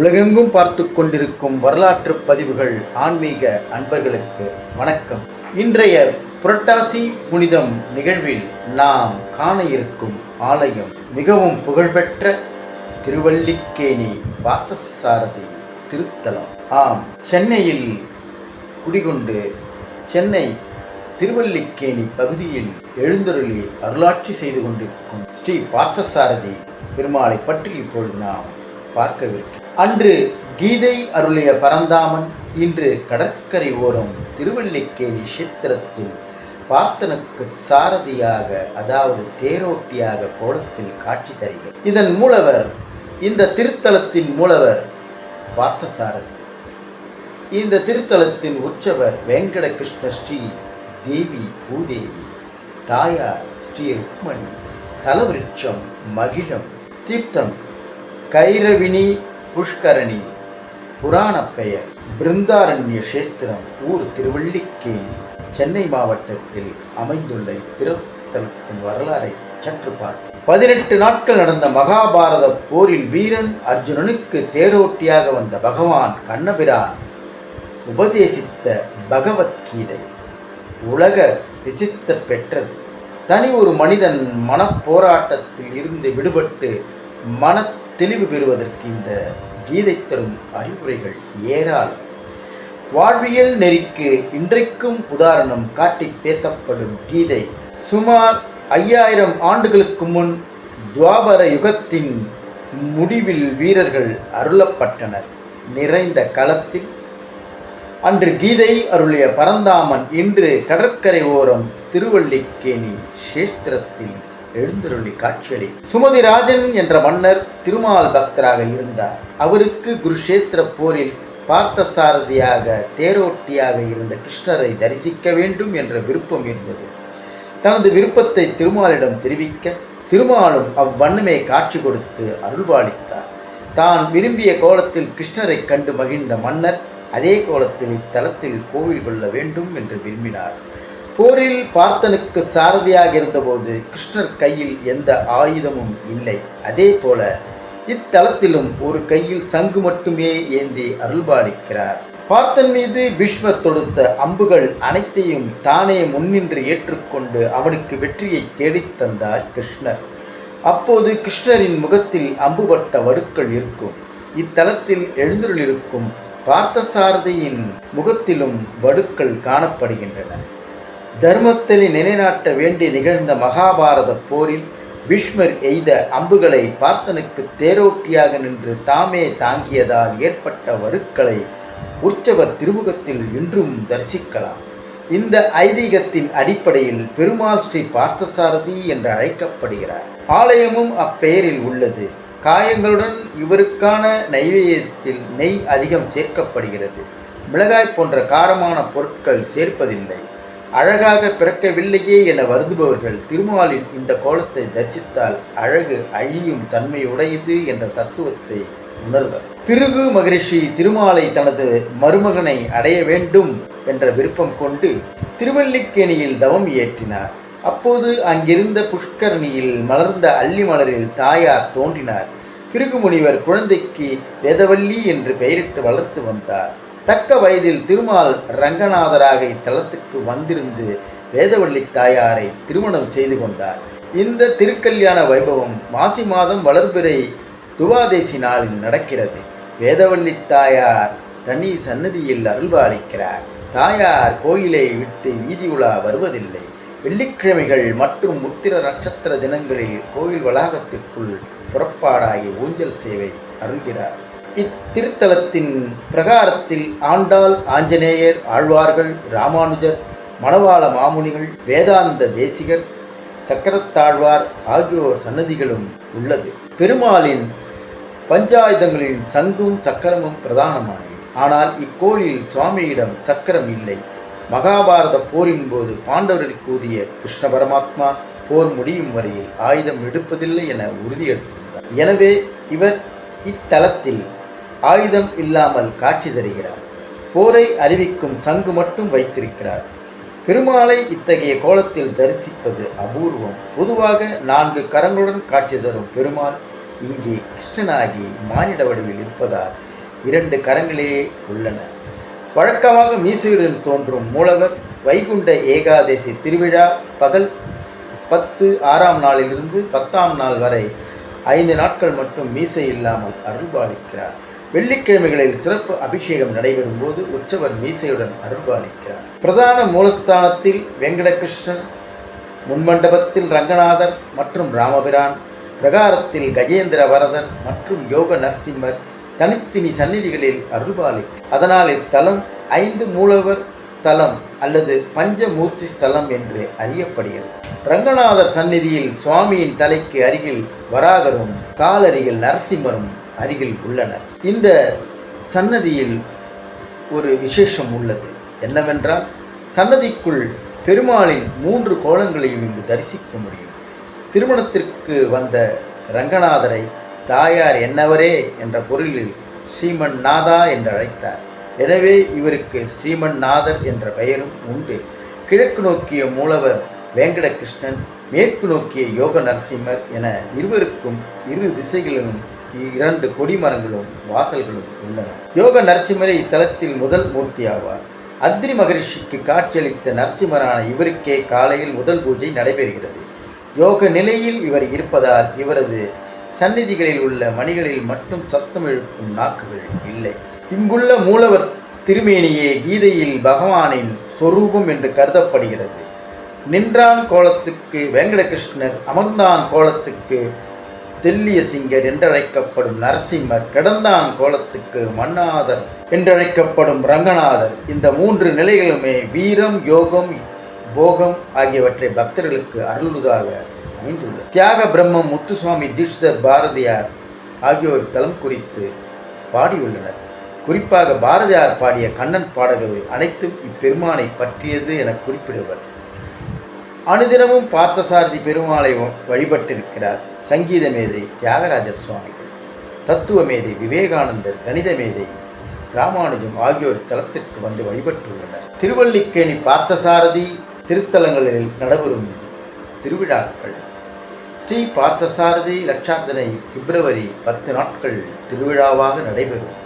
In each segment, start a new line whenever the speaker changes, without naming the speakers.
உலகெங்கும் பார்த்து கொண்டிருக்கும் வரலாற்று பதிவுகள் ஆன்மீக அன்பர்களுக்கு வணக்கம். இன்றைய புரட்டாசி புனிதம் நிகழ்வில் நாம் காண இருக்கும் ஆலயம் மிகவும் புகழ்பெற்ற திருவல்லிக்கேணி பார்த்தசாரதி திருத்தலம். ஆம் சென்னையில் குடிகொண்டு சென்னை திருவல்லிக்கேணி பகுதியில் எழுந்தருளி அருளாட்சி செய்து கொண்டிருக்கும் ஸ்ரீ பார்த்தசாரதி பெருமாளை பற்றி இப்பொழுது நாம் பார்க்கவிருக்கிறோம். அன்று கீதை அருளிய பரந்தாமன் இன்று கடற்கரை ஓரம் திருவள்ளிக்கேணி சித்திரத்தில் பார்த்தனுக்கு சாரதியாக அதாவது தேரோட்டியாக கோலத்தில் காட்சி தருகிறது இதன் மூலவர் இந்த திருத்தலத்தின் மூலவர் பார்த்தசாரதி. இந்த திருத்தலத்தின் உற்சவர் வெங்கட கிருஷ்ண ஸ்ரீ தேவி பூதேவி தாயார் ஸ்ரீ ருக்மணி தலவிருட்சம் மகிழம் தீர்த்தம் கைரவினி புஷ்கரணி புராண பெயர் பிருந்தாரண்ய சேஸ்திரம் ஊர் திருவள்ளிக்கேணி சென்னை மாவட்டத்தில் அமைந்துள்ள இத்திருத்தலத்தின் வரலாறை சற்று பார்ப்போம். பதினெட்டு நாட்கள் நடந்த மகாபாரத போரில் வீரன் அர்ஜுனனுக்கு தேரோட்டியாக வந்த பகவான் கண்ணபிரான் உபதேசித்த பகவத்கீதை உலக விசித்த பெற்றது. தனி ஒரு மனிதன் மனப்போராட்டத்தில் இருந்து விடுபட்டு மன தெளிவு பெறுவதற்கு இந்த கீதை தரும் அறிவுரைகள் ஏராளம். வாழ்வியல் நெறிக்கு இன்றைக்கும் உதாரணம் காட்டி பேசப்படும் கீதை. சுமார் ஐயாயிரம் ஆண்டுகளுக்கு முன் துவாபர யுகத்தின் முடிவில் வீரர்கள் அருளப்பட்டனர். நிறைந்த களத்தில் அன்று கீதை அருளிய பரந்தாமன் இன்று கடற்கரை ஓரம் திருவள்ளிக்கேணி சேஸ்திரத்தில் எழுந்தருளி காட்சியளி சுமதிராஜன் என்ற மன்னர் திருமால் பக்தராக இருந்தார். அவருக்கு குருஷேத்திர போரில் பார்த்தசாரதியாக தேரோட்டியாக இருந்த கிருஷ்ணரை தரிசிக்க வேண்டும் என்ற விருப்பம் இருந்தது. தனது விருப்பத்தை திருமாலிடம் தெரிவிக்க திருமாலும் அவ்வண்ணமே காட்சி கொடுத்து அருள்பாலித்தார். தான் விரும்பிய கோலத்தில் கிருஷ்ணரை கண்டு மகிழ்ந்த மன்னர் அதே கோலத்தில் இத்தலத்தில் கோவில் கொள்ள வேண்டும் என்று விரும்பினார். போரில் பார்த்தனுக்கு சாரதியாக இருந்தபோது கிருஷ்ணர் கையில் எந்த ஆயுதமும் இல்லை. அதே போல இத்தலத்திலும் ஒரு கையில் சங்கு மட்டுமே ஏந்தி அருள்பாலிக்கிறார். பார்த்தன் மீது பீஷ்மர் தொடுத்த அம்புகள் அனைத்தையும் தானே முன்னின்று ஏற்றுக்கொண்டு அவனுக்கு வெற்றியை தேடித் தந்தார் கிருஷ்ணர். அப்போது கிருஷ்ணரின் முகத்தில் அம்புபட்ட வடுக்கள் இருக்கும். இத்தலத்தில் எழுந்தருளிருக்கும் பார்த்தசாரதியின் முகத்திலும் வடுக்கள் காணப்படுகின்றன. தர்மத்தை நிலைநாட்ட வேண்டி நிகழ்ந்த மகாபாரத போரில் பீஷ்மர் எய்த அம்புகளை பார்த்தனுக்கு தேரோட்டியாக நின்று தாமே தாங்கியதால் ஏற்பட்ட வருக்களை உற்சவர் திருமுகத்தில் இன்றும் தரிசிக்கலாம். இந்த ஐதீகத்தின் அடிப்படையில் பெருமாள் ஸ்ரீ பார்த்தசாரதி என்று அழைக்கப்படுகிறார். ஆலயமும் அப்பெயரில் உள்ளது. காயங்களுடன் இவருக்கான நைவேத்தியத்தில் நெய் அதிகம் சேர்க்கப்படுகிறது. மிளகாய் போன்ற காரமான பொருட்கள் சேர்ப்பதில்லை. அழகாக பிறக்கவில்லையே என வருந்துபவர்கள் திருமாலின் இந்த கோலத்தை தரிசித்தால் அழகு அழியும் தன்மையுடையது என்ற தத்துவத்தை உணர்வர். பிருகு மகரிஷி திருமாலை தனது மருமகனை அடைய வேண்டும் என்ற விருப்பம் கொண்டு திருவல்லிக்கேணியில் தவம் இயற்றினார். அப்போது அங்கிருந்த புஷ்கரணியில் மலர்ந்த அல்லி மலரில் தாயார் தோன்றினார். பிருகு முனிவர் குழந்தைக்கு வேதவல்லி என்று பெயரிட்டு வளர்த்து வந்தார். தக்க வயதில் திருமால் ரங்கநாதராக இத்தலத்துக்கு வந்திருந்து வேதவள்ளி தாயாரை திருமணம் செய்து கொண்டார். இந்த திருக்கல்யாண வைபவம் மாசி மாதம் வளர்பிறை துவாதேசி நாளில் நடக்கிறது. வேதவள்ளி தாயார் தனி சன்னதியில் அருள்பாலிக்கிறார். தாயார் கோயிலை விட்டு வீதி உலா வருவதில்லை. வெள்ளிக்கிழமைகள் மற்றும் உத்திர நட்சத்திர தினங்களில் கோயில் வளாகத்திற்குள் புறப்பாடாகி ஊஞ்சல் சேவை அருள்கிறார். இத்திருத்தலத்தின் பிரகாரத்தில் ஆண்டாள் ஆஞ்சநேயர் ஆழ்வார்கள் ராமானுஜர் மணவாள மாமுனிகள் வேதாந்த தேசிகர் சக்கரத்தாழ்வார் ஆகியோர் சன்னதிகளும் உள்ளது. பெருமாளின் பஞ்சாயுதங்களின் சங்கும் சக்கரமும் பிரதானமானது. ஆனால் இக்கோயிலில் சுவாமியிடம் சக்கரம் இல்லை. மகாபாரத போரின் போது பாண்டவர்களுக்கு கூறிய கிருஷ்ண பரமாத்மா போர் முடியும் வரையில் ஆயுதம் எடுப்பதில்லை என உறுதியெடுத்திருந்தார் எனவே இவர் இத்தலத்தில் ஆயுதம் இல்லாமல் காட்சி தருகிறார். போரை அறிவிக்கும் சங்கு மட்டும் வைத்திருக்கிறார். பெருமாளை இத்தகைய கோலத்தில் தரிசிப்பது அபூர்வம். பொதுவாக நான்கு கரங்களுடன் காட்சி தரும் பெருமாள் இங்கே கிருஷ்ணனாகி மானிட வடிவில் இருப்பதால் இரண்டு கரங்களே உள்ளன. வழக்கமாக மீசையுடன் தோன்றும் மூலவர் வைகுண்ட ஏகாதசி திருவிழா பகல் பத்து ஆறாம் நாளிலிருந்து பத்தாம் நாள் வரை ஐந்து நாட்கள் மட்டும் மீசை இல்லாமல் அருள்பாலிக்கிறார். வெள்ளிக்கிழமைகளில் சிறப்பு அபிஷேகம் நடைபெறும் போது உற்சவர் மீசையுடன் அருள்பாலிக்கிறார். பிரதான மூலஸ்தானத்தில் வெங்கடகிருஷ்ணன் முன்மண்டபத்தில் ரங்கநாதர் மற்றும் ராமபிரான் பிரகாரத்தில் கஜேந்திர வரதர் மற்றும் யோக நரசிம்மர் தனித்தினி சந்நிதிகளில் அருள்பாலி அதனால் இத்தலம் ஐந்து மூலவர் ஸ்தலம் அல்லது பஞ்சமூர்த்தி ஸ்தலம் என்று அறியப்படுகிறது. ரங்கநாதர் சந்நிதியில் சுவாமியின் தலைக்கு அருகில் வராகரும் காலருகில் நரசிம்மரும் அருகில் உள்ளனர். இந்த சன்னதியில் ஒரு விசேஷம் உள்ளது. என்னவென்றால் சன்னதிக்குள் பெருமாளின் மூன்று கோலங்களையும் இங்கு தரிசிக்க முடியும். திருமணத்திற்கு வந்த ரங்கநாதரை தாயார் என்னவரே என்ற பொருளில் ஸ்ரீமன் நாதா என்று அழைத்தார். எனவே இவருக்கு ஸ்ரீமன் நாதர் என்ற பெயரும் உண்டு. கிழக்கு நோக்கிய மூலவர் வேங்கடகிருஷ்ணன் மேற்கு நோக்கிய யோக நரசிம்மர் என இருவருக்கும் இரு திசைகளிலும் இரண்டு கொடிமரங்களும் வாசல்களும் உள்ளன. யோக நரசிம்மரே இத்தலத்தில் முதல் மூர்த்தி ஆவார் அத்ரி மகரிஷிக்கு காட்சியளித்த நரசிம்மரான இவருக்கே காலையில் முதல் பூஜை நடைபெறுகிறது. யோக நிலையில் இவர் இருப்பதால் இவரது சந்நிதிகளில் உள்ள மணிகளில் மட்டும் சத்தம் எழுப்பும் நாக்குகள் இல்லை. இங்குள்ள மூலவர் திருமேனியே கீதையில் பகவானின் சொரூபம் என்று கருதப்படுகிறது. நின்றான் கோலத்துக்கு வெங்கடகிருஷ்ணர் அமர்ந்தான் கோலத்துக்கு தெல்லிய சிங்கர் என்றழைக்கப்படும் நரசிம்மர் கிடந்தான் கோலத்துக்கு மன்னாதர் என்றழைக்கப்படும் ரங்கநாதர். இந்த மூன்று நிலைகளுமே வீரம் யோகம் போகம் ஆகியவற்றை பக்தர்களுக்கு அருள்வதாக அமைந்துள்ளது. தியாக பிரம்மம் முத்துசுவாமி தீட்சிதர் பாரதியார் ஆகியோர் தலம் குறித்து பாடியுள்ளனர். குறிப்பாக பாரதியார் பாடிய கண்ணன் பாடல்கள் அனைத்தும் இப்பெருமானை பற்றியது என குறிப்பிடுவர். அனுதினமும் பார்த்தசாரதி பெருமாளை வழிபட்டிருக்கிறார். சங்கீத மேதை தியாகராஜ சுவாமிகள் தத்துவ மேதை விவேகானந்தர் கணித மேதை ராமானுஜம் ஆகியோர் தலத்திற்கு வந்து வழிபட்டுள்ளனர். திருவல்லிக்கேணி பார்த்தசாரதி திருத்தலங்களில் நடைபெறும் திருவிழாக்கள். ஸ்ரீ பார்த்தசாரதி லட்சாந்தனை பிப்ரவரி பத்து நாட்கள் திருவிழாவாக நடைபெறும்.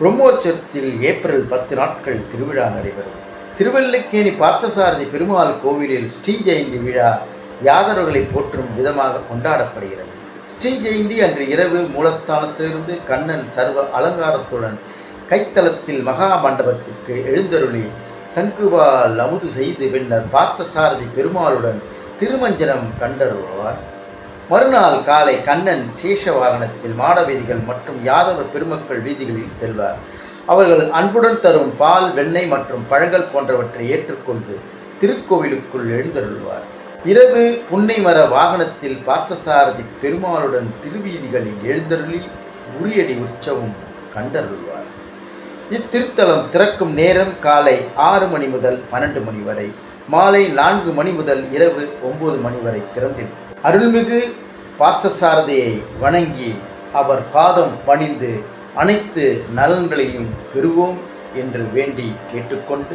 பிரம்மோற்சவத்தில் ஏப்ரல் பத்து நாட்கள் திருவிழா நடைபெறும். திருவல்லிக்கேணி பார்த்தசாரதி பெருமாள் கோவிலில் ஸ்ரீ ஜெயந்தி விழா யாதவர்களை போற்றும் விதமாக கொண்டாடப்படுகிறது. ஸ்ரீ ஜெயந்தி அன்று இரவு மூலஸ்தானத்திலிருந்து கண்ணன் சர்வ அலங்காரத்துடன் கைத்தலத்தில் மகா மண்டபத்திற்கு எழுந்தருளி சங்குபால் அமுது செய்து பின்னர் பார்த்தசாரதி பெருமாளுடன் திருமஞ்சனம் கண்டருவார் மறுநாள் காலை கண்ணன் சேஷ வாகனத்தில் மாடவீதிகள் மற்றும் யாதவ பெருமக்கள் வீதிகளில் செல்வார். அவர்கள் அன்புடன் தரும் பால் வெண்ணெய் மற்றும் பழங்கள் போன்றவற்றை ஏற்றுக்கொண்டு திருக்கோவிலுக்குள் எழுந்தருள்வார். இரவு புன்னை மர வாகனத்தில் பார்த்தசாரதி பெருமாளுடன் திருவீதிகளில் எழுந்தருளி உரியடி உற்சவம் கண்டருள்வார். இத்திருத்தலம் திறக்கும் நேரம் காலை ஆறு மணி முதல் பன்னெண்டு மணி வரை மாலை நான்கு மணி முதல் இரவு ஒன்பது மணி வரை திறந்திருக்கும். அருள்மிகு பார்த்தசாரதியை வணங்கி அவர் பாதம் பணிந்து அனைத்து நலன்களையும் பெறுவோம் என்று வேண்டி கேட்டுக்கொண்டு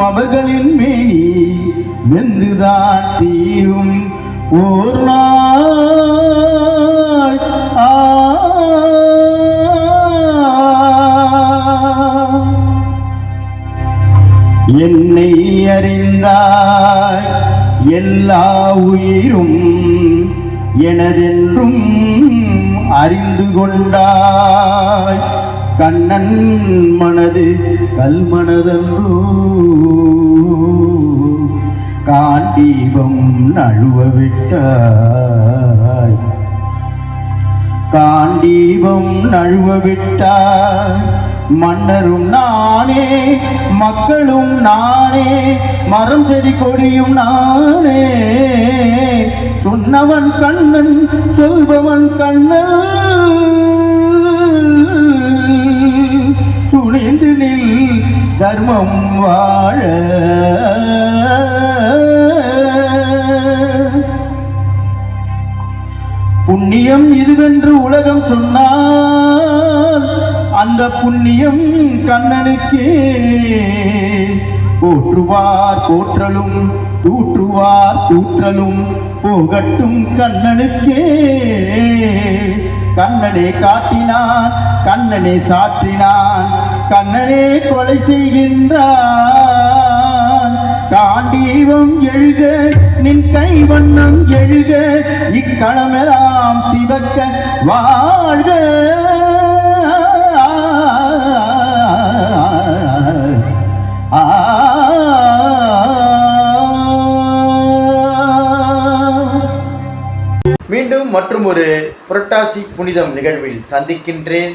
அவர்களின் மேனி வெந்துதான் தீரும். ஓர் நாள் என்னை அறிந்தாய் எல்லா உயிரும் எனதென்றும் அறிந்து கொண்டாய். கண்ணன் மனது கல்மனதன்றோ? காண்டீபம் நழுவ விட்டாய். காண்டீபம் நழுவ விட்டாய். மன்னரும் நானே மக்களும் நானே மரம் செடி கொடியும் நானே. சொன்னவன் கண்ணன் சொல்பவன் கண்ணன். தர்மம் வாழ. புண்ணியம் இதுவென்று உலகம் சொன்னால் அந்த புண்ணியம் கண்ணனுக்கே போற்றுவார் போற்றலும் தூற்றுவார் தூற்றலும் போகட்டும் கண்ணனுக்கே. கண்ணனே காட்டினான் கண்ணனே சாற்றினான் கண்ணனே கொலை செய்கின்றான். காண்டீவம் எழுக நின் கை வண்ணம் எழுக இக்களமெல்லாம் சிவக்க வாழ்க.
மீண்டும் மற்றும் ஒரு புரட்டாசி புனிதம் நிகழ்வில் சந்திக்கின்றேன்.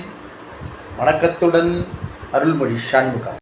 வணக்கத்துடன் அருள்மொழி சண்முகம்